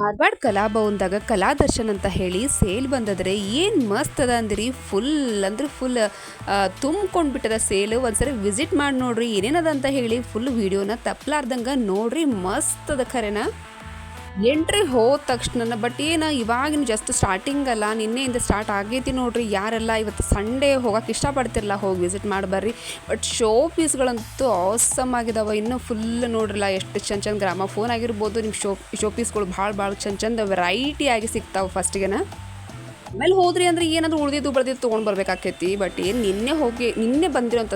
ಧಾರವಾಡ ಕಲಾಭವನದಾಗ ಕಲಾದರ್ಶನ್ ಅಂತ ಹೇಳಿ ಸೇಲ್ ಬಂದದ್ರೆ ಏನ್ ಮಸ್ತ್ ಅದ ಅಂದ್ರಿ? ಫುಲ್ ಅಂದ್ರೆ ಫುಲ್ ತುಂಬ್ಕೊಂಡು ಬಿಟ್ಟದ ಸೇಲ್. ಒಂದ್ಸರಿ ವಿಸಿಟ್ ಮಾಡಿ ನೋಡ್ರಿ ಏನೇನದ ಅಂತ ಹೇಳಿ ಫುಲ್ ವಿಡಿಯೋನ ತಪ್ಪಲಾರ್ದಂಗ ನೋಡ್ರಿ ಮಸ್ತ್ ಅದ ಖರೇನ. ಎಂಟ್ರಿ ಹೋದ ತಕ್ಷಣ ಬಟ್ ಏನು ಇವಾಗಿನ ಜಸ್ಟ್ ಸ್ಟಾರ್ಟಿಂಗ್ ಅಲ್ಲ, ನಿನ್ನೆಯಿಂದ ಸ್ಟಾರ್ಟ್ ಆಗೈತಿ ನೋಡ್ರಿ, ಯಾರೆಲ್ಲ ಇವತ್ತು ಸಂಡೇ ಹೋಗಕ್ಕೆ ಇಷ್ಟಪಡ್ತಿರಲ್ಲ, ಹೋಗಿ ವಿಸಿಟ್ ಮಾಡಿ ಬರ್ರಿ. ಬಟ್ ಶೋ ಪೀಸ್ಗಳಂತೂ ಆಸಮ್ ಆಗಿದಾವೆ, ಇನ್ನೂ ಫುಲ್ ನೋಡ್ರಲ್ಲ, ಎಷ್ಟು ಚಂದ ಚಂದ ಗ್ರಾಮ ಫೋನ್ ಆಗಿರ್ಬೋದು ನಿಮ್ಮ ಶೋ ಶೋ ಪೀಸ್ಗಳು ಭಾಳ ಭಾಳ ಚಂದ ಚಂದ ವೆರೈಟಿ ಆಗಿ ಸಿಗ್ತಾವೆ ಫಸ್ಟಿಗೆನ ಆಮೇಲೆ ಹೋದ್ರಿ ಅಂದ್ರೆ ಏನಾದರೂ ಉಳಿದಿದ್ದು ಬೆಳೆದಿದ್ದು ತೊಗೊಂಡು ಬರ್ಬೇಕಾಕೈತಿ. ಬಟ್ ಏನು ನಿನ್ನೆ ಹೋಗಿ, ನಿನ್ನೆ ಬಂದಿರೋಂಥ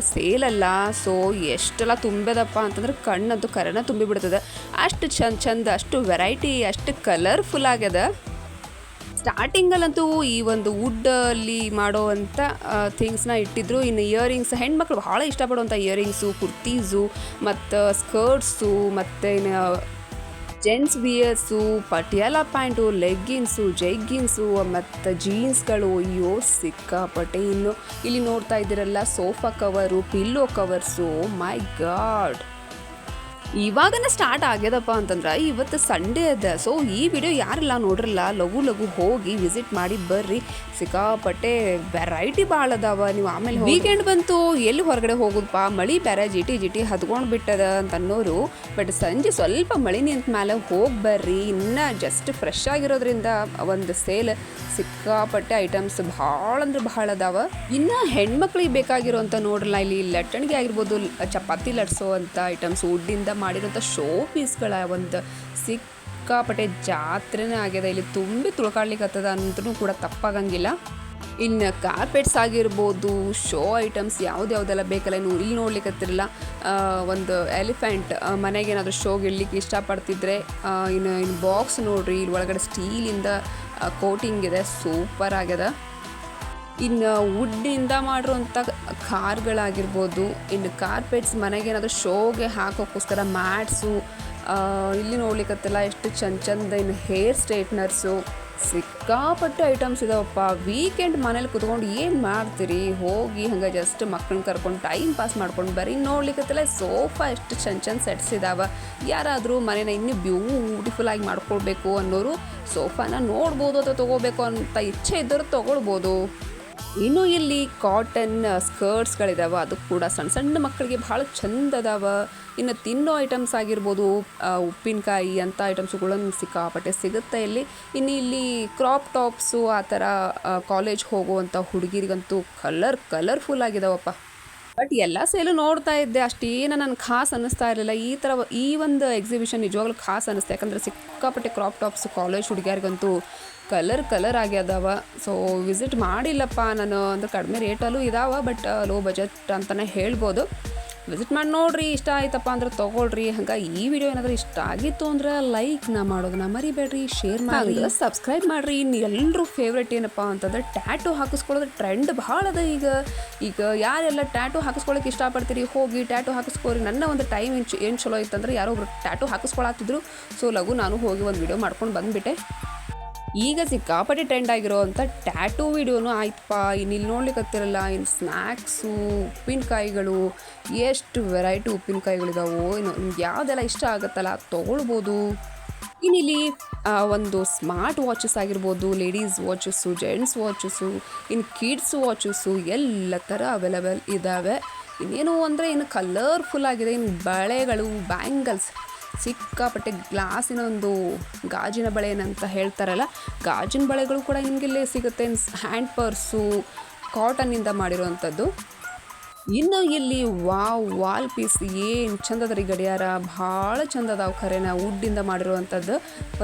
ಅಲ್ಲ ಸೊ ಎಷ್ಟೆಲ್ಲ ತುಂಬದಪ್ಪ ಅಂತಂದ್ರೆ ಕಣ್ಣಂತೂ ಕರನ ತುಂಬಿ ಬಿಡ್ತದೆ ಅಷ್ಟು ಚಂದ ಚಂದ, ಅಷ್ಟು ವೆರೈಟಿ ಅಷ್ಟು ಕಲರ್ಫುಲ್ ಆಗ್ಯದ. ಸ್ಟಾರ್ಟಿಂಗಲ್ಲಂತೂ ಈ ಒಂದು ವುಡ್ಡಲ್ಲಿ ಮಾಡೋವಂಥ ಥಿಂಗ್ಸ್ನ ಇಟ್ಟಿದ್ರು. ಇನ್ನು ಇಯರಿಂಗ್ಸ್ ಹೆಣ್ಮಕ್ಳು ಭಾಳ ಇಷ್ಟಪಡುವಂಥ ಇಯರಿಂಗ್ಸು ಕುರ್ತೀಸು, ಮತ್ತು ಸ್ಕರ್ಟ್ಸು ಮತ್ತು ಇನ್ನು gents wears Patiala pant, leggings, jeggings, ಮತ್ತು ಜೀನ್ಸ್ಗಳು, ಅಯ್ಯೋ ಸಿಕ್ಕಾಪಟ್ಟೆ ಇನ್ನು. ಇಲ್ಲಿ ನೋಡ್ತಾ ಇದ್ದೀರಲ್ಲ, sofa cover, pillow covers, my god. ಇವಾಗನ start ಆಗ್ಯದಪ್ಪ ಅಂತಂದ್ರೆ ಇವತ್ತು ಸಂಡೇ ಅದ. ಸೊ ಈ ವಿಡಿಯೋ ಯಾರೆಲ್ಲ ನೋಡ್ರಲ್ಲ. ಲಘು ಲಘು ಹೋಗಿ ವಿಸಿಟ್ ಮಾಡಿ ಬರ್ರಿ. ಸಿಕ್ಕಾಪಟ್ಟೆ ವೆರೈಟಿ ಭಾಳ ಅದಾವ. ನೀವು ಆಮೇಲೆ ವೀಕೆಂಡ್ ಬಂತು, ಎಲ್ಲಿ ಹೊರಗಡೆ ಹೋಗುದಪ್ಪ ಮಳಿ ಬೇರೆ ಜಿಟಿ ಜಿಟಿ ಹದ್ಕೊಂಡು ಬಿಟ್ಟದ ಅಂತ ಅನ್ನೋರು ಬಟ್ ಸಂಜೆ ಸ್ವಲ್ಪ ಮಳಿ ನಿಂತ ಮೇಲೆ ಹೋಗಿ ಬರ್ರಿ. ಇನ್ನೂ ಜಸ್ಟ್ ಫ್ರೆಶ್ ಆಗಿರೋದ್ರಿಂದ ಒಂದು ಸೇಲ್ ಸಿಕ್ಕಾಪಟ್ಟೆ ಐಟಮ್ಸ್ ಭಾಳ ಅಂದ್ರೆ ಭಾಳ ಅದಾವ. ಇನ್ನು ಹೆಣ್ಮಕ್ಳಿಗೆ ಅಂತ ನೋಡ್ರಲ್ಲ. ಇಲ್ಲಿ ಲಟ್ಟಣಿಗೆ ಆಗಿರ್ಬೋದು, ಚಪಾತಿ ಲಟ್ಸೋ ಅಂತ ಐಟಮ್ಸ್ ವುಡ್ಡಿಂದ ಮಾಡಿರೋಂಥ ಶೋ ಪೀಸ್ಗಳ ಒಂದು ಸಿಕ್ಕಾಪಟ್ಟೆ ಜಾತ್ರೆನೇ ಆಗ್ಯದ ಇಲ್ಲಿ ತುಂಬಿ ತುಳ್ಕಾಡ್ಲಿಕ್ಕೆ ಅಂತೂ ಕೂಡ ತಪ್ಪಾಗಂಗಿಲ್ಲ. ಇನ್ನು ಕಾರ್ಪೆಟ್ಸ್ ಆಗಿರ್ಬೋದು ಶೋ ಐಟಮ್ಸ್ ಯಾವ್ದು ಯಾವುದೆಲ್ಲ ಬೇಕಲ್ಲ ನೀವು ಇಲ್ಲಿ ನೋಡ್ಲಿಕ್ಕತ್ತಿರಲ್ಲ ಒಂದು ಎಲಿಫೆಂಟ್ ಮನೆಗೆ ಏನಾದರೂ ಶೋಗೆ ಇಡ್ಲಿಕ್ಕೆ ಇಷ್ಟಪಡ್ತಿದ್ರೆ ಇನ್ನು ಇನ್ನು ಬಾಕ್ಸ್ ನೋಡ್ರಿ ಇಲ್ಲಿ ಒಳಗಡೆ ಸ್ಟೀಲಿಂದ ಕೋಟಿಂಗ್ ಇದೆ ಸೂಪರ್ ಆಗ್ಯದ ಇನ್ನು ವುಡ್ಡಿಂದ ಮಾಡಿರುವಂಥ ಕಾರ್ಗಳಾಗಿರ್ಬೋದು, ಇನ್ನು ಕಾರ್ಪೆಟ್ಸ್ ಮನೆಗೆ ಏನಾದರೂ ಶೋಗೆ ಹಾಕೋಕ್ಕೋಸ್ಕರ ಮ್ಯಾಟ್ಸು ಇಲ್ಲಿ ನೋಡ್ಲಿಕ್ಕತ್ತಲ್ಲ ಎಷ್ಟು ಚಂದ ಚಂದ ಇನ್ನು ಹೇರ್ ಸ್ಟ್ರೇಟ್ನರ್ಸು. ಸಿಕ್ಕಾಪಟ್ಟೆ ಐಟಮ್ಸ್ ಇದಾವಪ್ಪ. ವೀಕೆಂಡ್ ಮನೇಲಿ ಕುತ್ಕೊಂಡು ಏನು ಮಾಡ್ತೀರಿ? ಹೋಗಿ ಹಂಗೆ ಜಸ್ಟ್ ಮಕ್ಕಳನ್ನ ಕರ್ಕೊಂಡು ಟೈಮ್ ಪಾಸ್ ಮಾಡ್ಕೊಂಡು ಬರೀ ನೋಡ್ಲಿಕ್ಕತ್ತಲ್ಲ ಸೋಫಾ ಎಷ್ಟು ಚಂದ ಚಂದ ಸೆಟ್ಸ್ ಇದಾವ. ಯಾರಾದರೂ ಮನೇನ ಇನ್ನೂ ಬ್ಯೂಟಿಫುಲ್ ಆಗಿ ಮಾಡ್ಕೊಳ್ಬೇಕು ಅನ್ನೋರು ಸೋಫಾನ ನೋಡ್ಬೋದು ಅಥವಾ ತೊಗೋಬೇಕು ಅಂತ ಇಚ್ಛೆ ಇದ್ದರೂ ತೊಗೊಳ್ಬೋದು. ಇನ್ನು ಇಲ್ಲಿ ಕಾಟನ್ ಸ್ಕರ್ಟ್ಸ್ಗಳಿದಾವೆ ಅದು ಕೂಡ ಸಣ್ಣ ಸಣ್ಣ ಮಕ್ಕಳಿಗೆ ಭಾಳ ಚಂದ ಅದಾವ. ಇನ್ನು ತಿನ್ನೋ ಐಟಮ್ಸ್ ಆಗಿರ್ಬೋದು ಉಪ್ಪಿನಕಾಯಿ ಅಂಥ ಐಟಮ್ಸ್ಗಳನ್ನು ಸಿಕ್ಕಾಪಟ್ಟೆ ಸಿಗುತ್ತೆ ಇಲ್ಲಿ. ಇನ್ನು ಇಲ್ಲಿ ಕ್ರಾಪ್ ಟಾಪ್ಸು ಆ ಥರ ಕಾಲೇಜ್ ಹೋಗುವಂಥ ಹುಡುಗಿರಿಗಂತೂ ಕಲರ್ ಕಲರ್ಫುಲ್ ಆಗಿದಾವಪ್ಪ. ಬಟ್ ಎಲ್ಲ ಸೇಲು ನೋಡ್ತಾ ಇದ್ದೆ. ಅಷ್ಟೇನು ನನಗೆ ಖಾಸ್ ಅನ್ನಿಸ್ತಾ ಇರಲಿಲ್ಲ. ಈ ಥರ ಈ ಒಂದು ಎಕ್ಸಿಬಿಷನ್ ನಿಜವಾಗ್ಲೂ ಖಾಸ್ ಅನ್ನಿಸ್ತು. ಯಾಕಂದರೆ ಸಿಕ್ಕಾಪಟ್ಟೆ ಕ್ರಾಪ್ ಟಾಪ್ಸ್ ಕಾಲೇಜ್ ಹುಡುಗಿಯರಿಗಂತೂ ಕಲರ್ ಕಲರ್ ಆಗ್ಯದವ. ಸೊ ವಿಸಿಟ್ ಮಾಡಿಲ್ಲಪ್ಪ ನಾನು. ಅಂದ್ರೆ ಕಡಿಮೆ ರೇಟಲ್ಲೂ ಇದಾವ ಬಟ್ ಲೋ ಬಜೆಟ್ ಅಂತಲೇ ಹೇಳ್ಬೋದು. ವಿಸಿಟ್ ಮಾಡಿ ನೋಡ್ರಿ, ಇಷ್ಟ ಆಯ್ತಪ್ಪ ಅಂದ್ರೆ ತಗೊಳ್ರಿ. ಹಂಗೆ ಈ ವಿಡಿಯೋ ಏನಾದರೂ ಇಷ್ಟ ಆಗಿತ್ತು ಅಂದ್ರೆ ಲೈಕ್ ಲೈಕ್ನ ಮಾಡೋದನ್ನ ಮರಿಬೇಡ್ರಿ ಶೇರ್ ಮಾಡಿ. ಸಬ್ಸ್ಕ್ರೈಬ್ ಮಾಡ್ರಿ. ಇನ್ನು ಎಲ್ಲರೂ ಫೇವ್ರೆಟ್ ಏನಪ್ಪ ಅಂತಂದ್ರೆ ಟ್ಯಾಟು ಹಾಕಿಸ್ಕೊಳ್ಳೋದು ಟ್ರೆಂಡ್ ಭಾಳ ಅದ ಈಗ. ಈಗ ಯಾರೆಲ್ಲ ಟ್ಯಾಟು ಹಾಕಿಸ್ಕೊಳ್ಳೋಕೆ ಇಷ್ಟಪಡ್ತೀರಿ, ಹೋಗಿ ಟ್ಯಾಟು ಹಾಕಿಸ್ಕೋರಿ. ನನ್ನ ಒಂದು ಟೈಮ್ ಏನು ಏನು ಚಲೋ ಇತ್ತಂದ್ರೆ ಯಾರೊಬ್ರು ಟ್ಯಾಟು ಹಾಕಿಸ್ಕೊಳತ್ತಿದ್ರು ಸೊ ಲಘು ನಾನು ಹೋಗಿ ಒಂದು ವಿಡಿಯೋ ಮಾಡ್ಕೊಂಡು ಬಂದುಬಿಟ್ಟೆ. ಈಗ ಸಿಕ್ಕಾಪಟ್ಟೆ ಟ್ರೆಂಡ್ ಆಗಿರೋ ಅಂಥ ಟ್ಯಾಟೂ ವಿಡಿಯೋನು ಆಯ್ತಪ್ಪ ಇನ್ನು ಇಲ್ಲಿ ನೋಡ್ಲಿಕ್ಕತ್ತಿರಲ್ಲ ಇನ್ನು ಸ್ನ್ಯಾಕ್ಸು ಉಪ್ಪಿನಕಾಯಿಗಳು ಎಷ್ಟು ವೆರೈಟಿ ಉಪ್ಪಿನಕಾಯಿಗಳಿದಾವೋ ಇನ್ನು ನಿಮ್ಗೆ ಯಾವುದೆಲ್ಲ ಇಷ್ಟ ಆಗುತ್ತಲ್ಲ ತೊಗೊಳ್ಬೋದು. ಇನ್ನು ಇಲ್ಲಿ ಒಂದು ಸ್ಮಾರ್ಟ್ ವಾಚಸ್ ಆಗಿರ್ಬೋದು ಲೇಡೀಸ್ ವಾಚಸ್ಸು ಜೆಂಟ್ಸ್ ವಾಚಸ್ಸು ಇನ್ನು ಕಿಡ್ಸ್ ವಾಚಸ್ಸು ಎಲ್ಲ ಥರ ಅವೈಲಬಲ್ ಇದ್ದಾವೆ ಇನ್ನೇನು ಅಂದರೆ ಇನ್ನು ಕಲರ್ಫುಲ್ ಆಗಿದೆ ಇನ್ನು ಬಳೆಗಳು ಬ್ಯಾಂಗಲ್ಸ್ ಸಿಕ್ಕಾಪಟ್ಟೆ ಗ್ಲಾಸಿನ ಒಂದು ಗಾಜಿನ ಬಳೆ ಏನಂತ ಹೇಳ್ತಾರಲ್ಲ, ಗಾಜಿನ ಬಳೆಗಳು ಕೂಡ ನಿಮಗೆ ನಿಮಗಿಲ್ಲೇ ಸಿಗುತ್ತೆ. ಹ್ಯಾಂಡ್ ಪರ್ಸು ಕಾಟನ್ನಿಂದ ಮಾಡಿರುವಂಥದ್ದು. ಇನ್ನು ಇಲ್ಲಿ ವಾವ್, ವಾಲ್ ಪೀಸ್ ಏನು ಚಂದದ ರೀ ಗಡಿಯಾರ. ಭಾಳ ಚಂದ ಖರೇನ ವುಡ್ಡಿಂದ ಮಾಡಿರುವಂಥದ್ದು.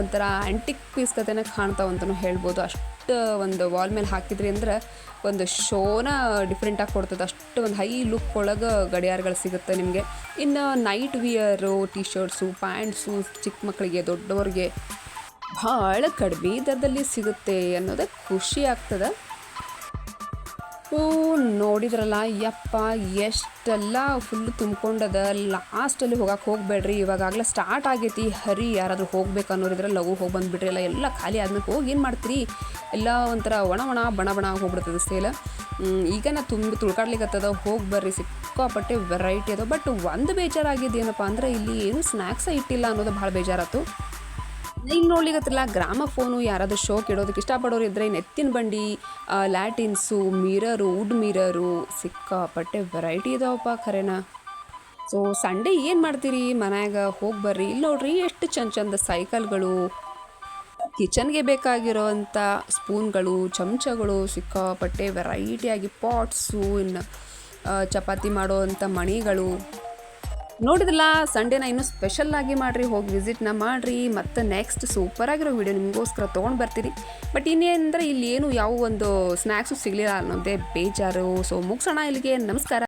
ಒಂಥರ ಆ್ಯಂಟಿಕ್ ಪೀಸ್ ಕತೆನ ಕಾಣ್ತಾವ ಅಂತಲೂ ಹೇಳ್ಬೋದು. ಅಷ್ಟು ಒಂದು ವಾಲ್ ಮೇಲೆ ಹಾಕಿದ್ರಿ ಅಂದ್ರೆ ಒಂದು ಶೋನ ಡಿಫ್ರೆಂಟಾಗಿ ಕೊಡ್ತದೆ. ಅಷ್ಟು ಒಂದು ಹೈ ಲುಕ್ ಒಳಗೆ ಗಡಿಯಾರಗಳು ಸಿಗುತ್ತೆ ನಿಮಗೆ. ಇನ್ನು night wear T shirts pants ಚಿಕ್ಕ ಮಕ್ಕಳಿಗೆ ದೊಡ್ಡವ್ರಿಗೆ ಭಾಳ ಕಡಿಮೆ ದರದಲ್ಲಿ ಸಿಗುತ್ತೆ ಅನ್ನೋದೇ ಖುಷಿ ಆಗ್ತದೆ. ಓ ನೋಡಿದ್ರಲ್ಲ, ಯಪ್ಪ, ಎಷ್ಟೆಲ್ಲ ಫುಲ್ ತುಂಬ್ಕೊಂಡದ. ಲಾಸ್ಟಲ್ಲಿ ಹೋಗಕ್ಕೆ ಹೋಗಬೇಡ್ರಿ ಇವಾಗಲೇ ಸ್ಟಾರ್ಟ್ ಆಗೈತಿ. ಹರಿ, ಯಾರಾದರೂ ಹೋಗ್ಬೇಕು ಅನ್ನೋರಿದ್ರೆ ಲಘು ಹೋಗಿ ಬಂದುಬಿಟ್ರಿ. ಎಲ್ಲ ಎಲ್ಲ ಖಾಲಿ ಆದ್ಮೇಲೆ ಹೋಗಿ ಏನು ಮಾಡ್ತೀರಿ? ಎಲ್ಲ ಒಂಥರ ಒಣ ಒಣ ಬಣ ಬಣ ಹೋಗ್ಬಿಡ್ತದೆ ಸೇಲ ಈಗ ನಾ ತುಂಬ ತುಳ್ಕಾಡ್ಲಿಕ್ಕತ್ತದ ಹೋಗಿ ಬರ್ರಿ. ಸಿಕ್ಕಾಪಟ್ಟೆ ವೆರೈಟಿ ಅದ. ಬಟ್ ಒಂದು ಬೇಜಾರಾಗಿದ್ದೇನಪ್ಪ ಅಂದರೆ, ಇಲ್ಲಿ ಏನು ಸ್ನ್ಯಾಕ್ಸ ಇಟ್ಟಿಲ್ಲ ಅನ್ನೋದು ಭಾಳ ಬೇಜಾರಾತು. ಈಗ ನೋಡ್ಲಿಕ್ಕತ್ತಿಲ್ಲ ಗ್ರಾಮ ಫೋನು ಯಾರಾದರೂ ಶೋ ಇಡೋದಕ್ಕೆ ಇಷ್ಟಪಡೋರು ಇದ್ದರೆ ನೆತ್ತಿನ ಬಂಡಿ ಲ್ಯಾಟಿನ್ಸು ಮಿರರು ವುಡ್ ಮಿರರು ಸಿಕ್ಕಾಪಟ್ಟೆ ವೆರೈಟಿ ಇದಾವಪ್ಪ ಖರೇನ. ಸೊ ಸಂಡೇ ಏನು ಮಾಡ್ತೀರಿ? ಮನ್ಯಾಗ ಹೋಗಿ ಬರ್ರಿ. ಇಲ್ಲಿ ನೋಡ್ರಿ, ಎಷ್ಟು ಚಂದ ಚಂದ ಸೈಕಲ್ಗಳು ಕಿಚನ್ಗೆ ಬೇಕಾಗಿರೋವಂಥ ಸ್ಪೂನ್ಗಳು ಚಮಚಗಳು, ಸಿಕ್ಕಾಪಟ್ಟೆ ವೆರೈಟಿಯಾಗಿ ಪಾಟ್ಸು ಇನ್ನು ಚಪಾತಿ ಮಾಡೋವಂಥ ಮಣಿಗಳು. ನೋಡಿದ್ರಲ್ಲ ಸಂಡೇನ ಇನ್ನೂ ಸ್ಪೆಷಲ್ ಆಗಿ ಮಾಡಿರಿ, ಹೋಗಿ ವಿಸಿಟ್ನ ಮಾಡಿರಿ, ಮತ್ತು ನೆಕ್ಸ್ಟ್ ಸೂಪರ್ ಆಗಿರೋ ವಿಡಿಯೋ ನಿಮಗೋಸ್ಕರ ತೊಗೊಂಡು ಬರ್ತೀರಿ. ಬಟ್ ಇನ್ನೇನಂದ್ರೆ, ಇಲ್ಲಿ ಏನು ಯಾವ ಒಂದು ಸ್ನ್ಯಾಕ್ಸು ಸಿಗಲಿಲ್ಲ ಅನ್ನೋದೇ ಬೇಜಾರು. ಸೊ ಮುಗಿಸೋಣ ಇಲ್ಲಿಗೆ, ನಮಸ್ಕಾರ.